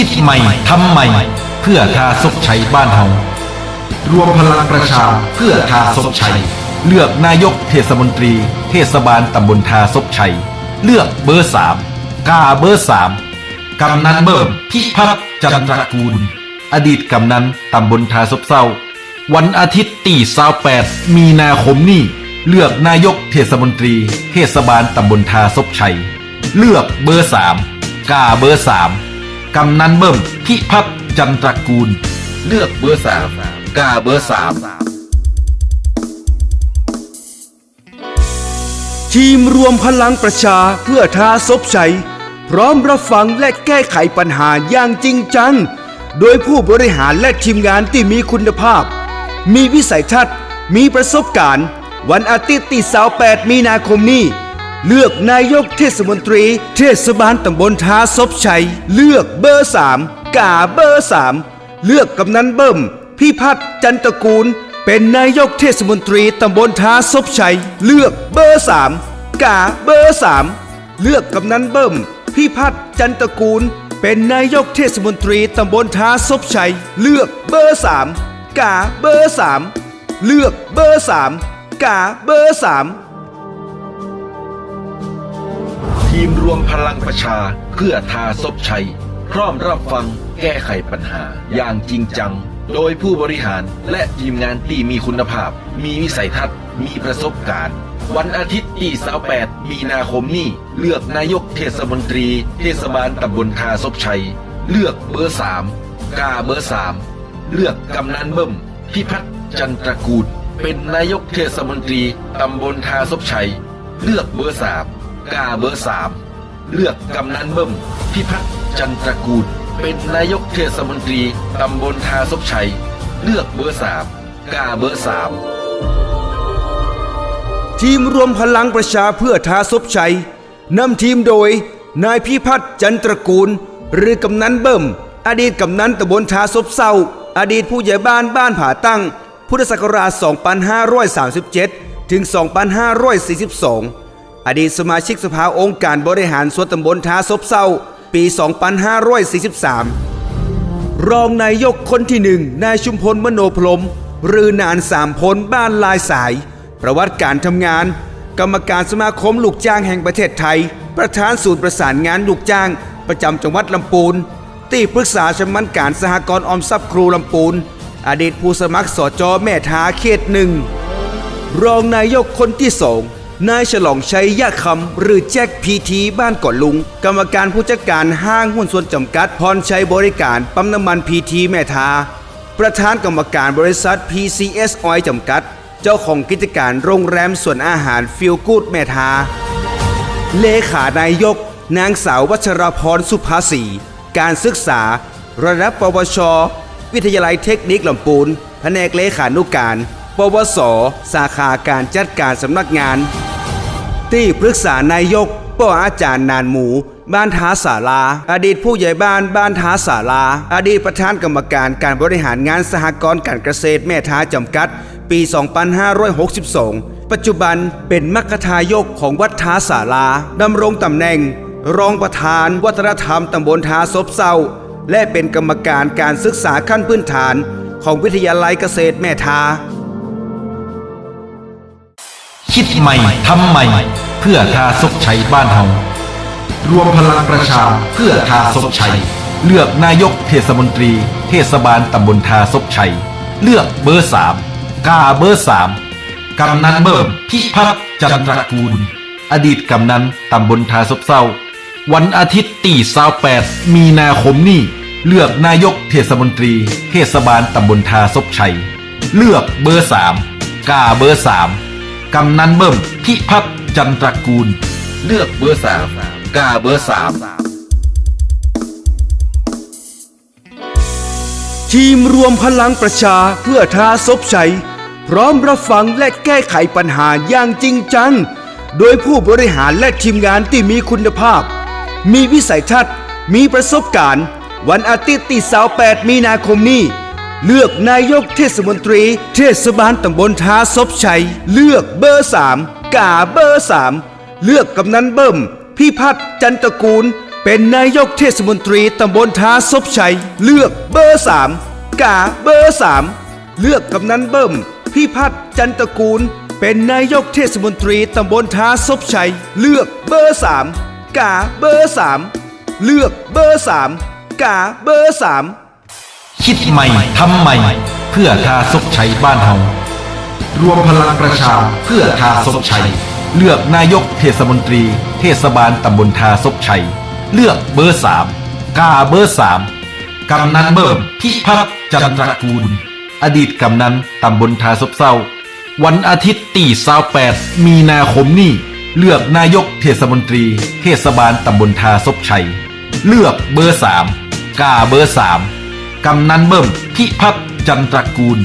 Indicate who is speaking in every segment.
Speaker 1: คิดใหม่ทำใหม่ เพื่อทาสกชัยบ้านเฮารวมพลังประชาเพื่อทาสกชัย เลือกนายกเทศมนตรี เทศบาลตำบลทาสกชัย เลือกเบอร์สามกาเบอร์สามกำนันเบิ่มพิพัฒน์จันทรกูล อดีตกำนันตำบลทาซบเศร้า วันอาทิตย์ที่28มีนาคมนี้ เลือกนายกเทศมนตรี เทศบาลตำบลทาซบชัย เลือกเบอร์สามกาเบอร์สาม กำนันเบิ่มพิพัฒน์จันทรกูล เลือกเบอร์สามกาเบอร์สาม
Speaker 2: ทีมรวมพลังประชาเพื่อท้าซบชัย พร้อมรับฟังและแก้ไขปัญหาอย่างจริงจัง โดยผู้บริหารและทีมงานที่มีคุณภาพ มีวิสัยทัศน์ มีประสบการณ์ วันอาทิตย์ที่28มีนาคมนี้ เลือกนายกเทศมนตรี เทศบาลตำบลท้าซบชัย เลือกเบอร์สามกาเบอร์สามเลือกกำนันเบิ่มพี่พัฒจันตระกูล เป็นนายกเทศมนตรีตำบลท้าซบชัย เลือกเบอร์สามกาเบอร์สามเลือกกำนันเบิ่มพี่พัฒจันตระกูล เป็นนายกเทศมนตรีตำบลท้าซบชัย เลือกเบอร์สามกาเบอร์สามเลือกเบอร์สามกาเบอร์สาม
Speaker 1: ทีมรวมพลังประชาเพื่อทาซบชัย พร้อมรับฟังแก้ไขปัญหาอย่างจริงจัง โดยผู้บริหารและทีมงานที่มีคุณภาพ มีวิสัยทัศน์ มีประสบการณ์ วันอาทิตย์ที่28มีนาคมนี้ เลือกนายกเทศมนตรี เทศบาลตำบลทาซบชัย เลือกเบอร์สามกาเบอร์สามเลือกกำนันเบิ่มพิพัฒน์จันตระกูล เป็นนายกเทศมนตรีตำบลทาซบชัย เลือกเบอร์สาม กาเบอร์สามเลือกกำนันเบิ่มพิพัฒน์จันตระกูล เป็นนายกเทศมนตรีตำบลทาซบชัย เลือกเบอร์สามกาเบอร์สาม
Speaker 2: ทีมรวมพลังประชาเพื่อทาซบชัยนำทีมโดย นายพิพัฒน์จันตระกูล หรือกำนันเบิ่มอดีตกำนันตำบลทาซบเศร้า อดีตผู้ใหญ่บ้านบ้านผาตั้ง พุทธศักราช 2537 ถึง 2542 อดีตสมาชิกสภาองค์การบริหารส่วนตำบลท้าซบเศร้า ปี 2543 รองนายกคนที่หนึ่งนายชุมพลมโนพรหมหรือนานสามพลบ้านลายสาย ประวัติการทำงาน กรรมการสมาคมลูกจ้างแห่งประเทศไทย ประธานศูนย์ประสานงานลูกจ้าง ประจำจังหวัดลำพูนที่ปรึกษาชำนการสหกรณ์ออมทรัพย์ครูลำพูนอดีตผู้สมัครสจแม่ทาเขตหนึ่งรองนายกคนที่สอง นายฉลองชัยยะคำหรือแจ็คพีทีบ้านเก่อนลุง กรรมการผู้จัดการห้างหุ้นส่วนจำกัดพรชัยบริการปั๊มน้ำมันพีทีแม่ทา ประธานกรรมการบริษัท PCS Oil จำกัด เจ้าของกิจการโรงแรมส่วนอาหารฟิลกูดแม่ทา เลขานายก นางสาววัชรพรสุภาษี การศึกษา ระดับปวช วิทยาลัยเทคนิคลำปูนแผนกเลขานุการ ปวส สาขาการจัดการสำนักงาน ที่ปรึกษานายกป้ออาจารย์นานหมู บ้านท้าสาลา อดีตผู้ใหญ่บ้านบ้านท้าสาลา อดีตประธานกรรมการการบริหารงานสหกรณ์การเกษตรแม่ท้าจำกัด ปี 2562 ปัจจุบันเป็นมัคคทายกของวัดท้าสาลาดำรงตำแหน่ง รองประธานวัฒนธรรมตำบลท้าซบเซาและเป็นกรรมการการศึกษาขั้นพื้นฐานของวิทยาลัยเกษตรแม่ทา
Speaker 1: คิดใหม่ทำใหม่ เพื่อทาสกชัยบ้านเฮารวมพลังประชาเพื่อทาสกชัย เลือกนายกเทศมนตรี เทศบาลตำบลทาสกชัย เลือกเบอร์สามกาเบอร์สามกำนันเบิ่มพิพัฒน์จันทรกูล อดีตกำนันตำบลทาซบเศร้า วันอาทิตย์ที่28มีนาคมนี้ เลือกนายกเทศมนตรี เทศบาลตำบลทาซบชัย เลือกเบอร์สามกาเบอร์สาม กำนันเบิ่มพิพัฒน์จันทรกูล เลือกเบอร์สามกาเบอร์สาม
Speaker 2: ทีมรวมพลังประชาเพื่อท้าซบชัย พร้อมรับฟังและแก้ไขปัญหาอย่างจริงจัง โดยผู้บริหารและทีมงานที่มีคุณภาพ มีวิสัยทัศน์ มีประสบการณ์ วันอาทิตย์ที่28มีนาคมนี้ เลือกนายกเทศมนตรี เทศบาลตำบลท้าซบชัย เลือกเบอร์สามกาเบอร์สามเลือกกำนันเบิ่มพี่พัฒน์จันตระกูล เป็นนายกเทศมนตรีตำบลท้าซบชัย เลือกเบอร์สามกาเบอร์สามเลือกกำนันเบิ่มพี่พัฒน์จันตระกูล เป็นนายกเทศมนตรีตำบลท้าซบชัย เลือกเบอร์สามกาเบอร์สามเลือกเบอร์สามกาเบอร์สาม
Speaker 1: คิดใหม่ทำใหม่ เพื่อทาสกชัยบ้านเฮารวมพลังประชาเพื่อทาสกชัย เลือกนายกเทศมนตรี เทศบาลตำบลทาสกชัย เลือกเบอร์สามกาเบอร์สามกำนันเบิ่มพิพัฒน์จันทรกูล อดีตกำนันตำบลทาซบเศร้า วันอาทิตย์ที่28มีนาคมนี้ เลือกนายกเทศมนตรี เทศบาลตำบลทาซบชัย เลือกเบอร์สามกาเบอร์สาม กำนันเบิ่มพิพัฒน์จันทรกูล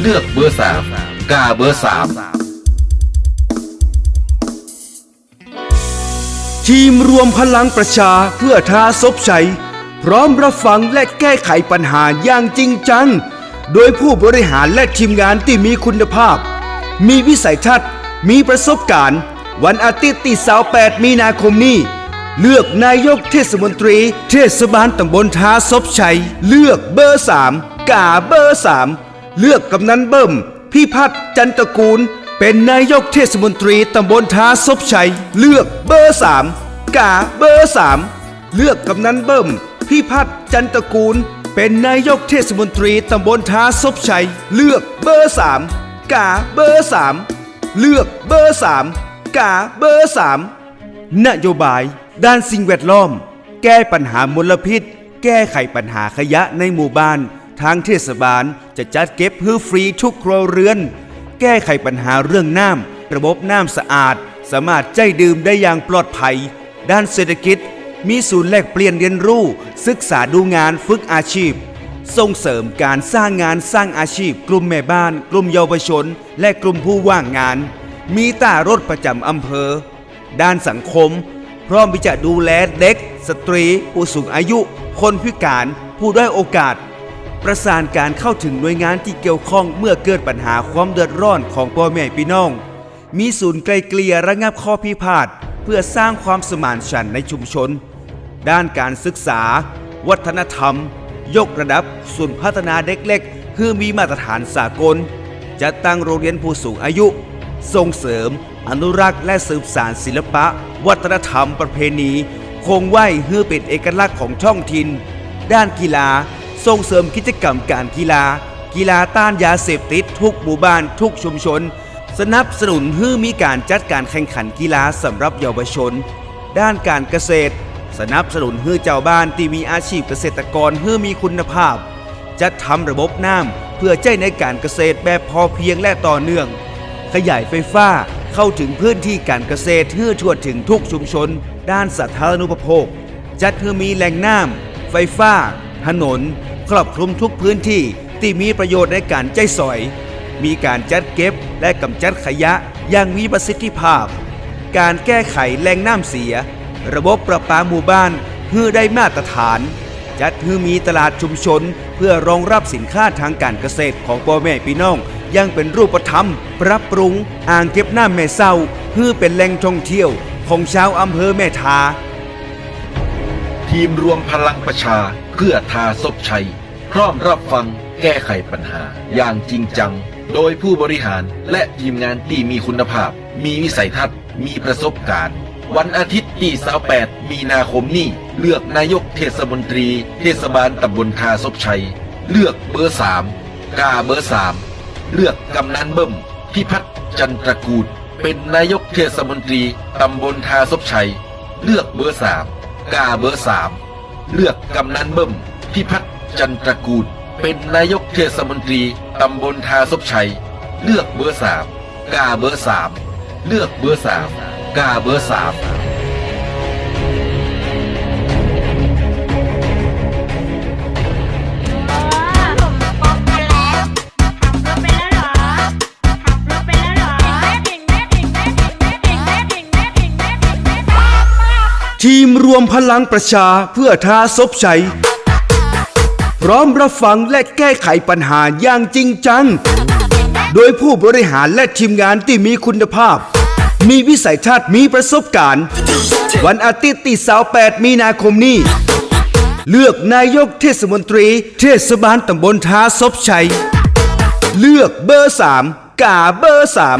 Speaker 1: เลือกเบอร์สามกาเบอร์สาม
Speaker 2: ทีมรวมพลังประชาเพื่อท้าซบชัย พร้อมรับฟังและแก้ไขปัญหาอย่างจริงจัง โดยผู้บริหารและทีมงานที่มีคุณภาพ มีวิสัยทัศน์ มีประสบการณ์ วันอาทิตย์ที่28มีนาคมนี้ เลือกนายกเทศมนตรี เทศบาลตำบลท้าซบชัย เลือกเบอร์สามกาเบอร์สามเลือกกำนันเบิ่มพี่พัฒจันตระกูล เป็นนายกเทศมนตรีตำบลท้าซบชัย เลือกเบอร์สามกาเบอร์สามเลือกกำนันเบิ่มพี่พัฒจันตระกูล เป็นนายกเทศมนตรีตำบลท้าซบชัย เลือกเบอร์สามกาเบอร์สามเลือกเบอร์สามกาเบอร์สามนโยบาย ด้านสิ่งแวดล้อม แก้ปัญหามลพิษ แก้ไขปัญหาขยะในหมู่บ้าน ทางเทศบาลจะจัดเก็บฮื้อฟรีทุกครัวเรือน แก้ไขปัญหาเรื่องน้ำระบบน้ำสะอาด สามารถใจดื่มได้อย่างปลอดภัย ด้านเศรษฐกิจ มีศูนย์แลกเปลี่ยนเรียนรู้ ศึกษาดูงานฝึกอาชีพ ส่งเสริมการสร้างงานสร้างอาชีพ กลุ่มแม่บ้าน กลุ่มเยาวชน และกลุ่มผู้ว่างงาน มีตารถประจำอำเภอ ด้านสังคม พร้อมที่จะดูแลเด็ก สตรี ผู้สูงอายุ คนพิการ ผู้ด้อยโอกาส ประสานการเข้าถึงหน่วยงานที่เกี่ยวข้องเมื่อเกิดปัญหาความเดือดร้อนของพ่อแม่พี่น้อง มีศูนย์ไกลเกลี่ยระงับข้อพิพาทเพื่อสร้างความสมานฉันท์ในชุมชน ด้านการศึกษา วัฒนธรรม ยกระดับศูนย์พัฒนาเด็กเล็กเพื่อมีมาตรฐานสากลจะตั้งโรงเรียนผู้สูงอายุ ส่งเสริม อนุรักษ์และสืบสานศิลปะ วัฒนธรรมประเพณี คงไว้เพื่อเป็นเอกลักษณ์ของท้องถิ่นด้านกีฬา ส่งเสริมกิจกรรมการกีฬา กีฬาต้านยาเสพติดทุกหมู่บ้านทุกชุมชน สนับสนุนให้มีการจัดการแข่งขันกีฬาสำหรับเยาวชน ด้านการเกษตร สนับสนุนให้เจ้าบ้านที่มีอาชีพเกษตรกรให้มีคุณภาพ จัดทำระบบน้ำเพื่อใช้ในการเกษตรแบบพอเพียงและต่อเนื่อง ขยายไฟฟ้า เข้าถึงพื้นที่การเกษตรเพื่อทั่วถึงทุกชุมชน ด้านสาธารณูปโภค จัดเพื่อมีแหล่งน้ำไฟฟ้า ถนน ครอบคลุมทุกพื้นที่ที่มีประโยชน์ในการใจสอย มีการจัดเก็บและกำจัดขยะอย่างมีประสิทธิภาพ การแก้ไขแหล่งน้ำเสีย ระบบประปาหมู่บ้านเพื่อได้มาตรฐาน จัดให้มีตลาดชุมชน เพื่อรองรับสินค้าทางการเกษตรของพ่อแม่พี่น้อง ยังเป็นรูปธรรม ปรับปรุง อ่างเก็บน้ำแม่เศร้าเพื่อเป็นแหล่งท่องเที่ยวของชาวอำเภอแม่ทา
Speaker 1: ทีมรวมพลังประชาเพื่อทาซบชัย พร้อมรับฟังแก้ไขปัญหา อย่างจริงจัง โดยผู้บริหารและทีมงานที่มีคุณภาพ มีวิสัยทัศน์ มีประสบการณ์ วันอาทิตย์ที่28มีนาคมนี้ เลือกนายกเทศมนตรี เทศบาลตำบลทาซบชัย เลือกเบอร์สามกาเบอร์สาม เลือกกำนันเบิ่มพิพัฒน์จันตระกูล เป็นนายกเทศมนตรีตำบลทาซบชัย เลือกเบอร์สามกาเบอร์สามเลือกกำนันเบิ่มพิพัฒน์จันตระกูล เป็นนายกเทศมนตรีตำบลทาซบชัย เลือกเบอร์สามกาเบอร์สามเลือกเบอร์สามกาเบอร์สาม
Speaker 3: ผม
Speaker 2: ทีมรวมพลังประชาเพื่อท้าซบชัย พร้อมรับฟังและแก้ไขปัญหาอย่างจริงจัง โดยผู้บริหารและทีมงานที่มีคุณภาพ มีวิสัยทัศน์มีประสบการณ์ วันอาทิตย์ที่28มีนาคมนี้ เลือกนายกเทศมนตรี เทศบาลตำบลท้าซบชัย เลือกเบอร์สามกาเบอร์สาม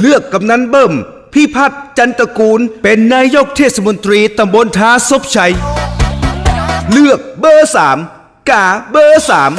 Speaker 2: เลือกกำนันเบิ่ม พี่พัฒน์จันตระกูล เป็นนายกเทศมนตรีตำบลท้าซบชัย เลือกเบอร์สามกาเบอร์สาม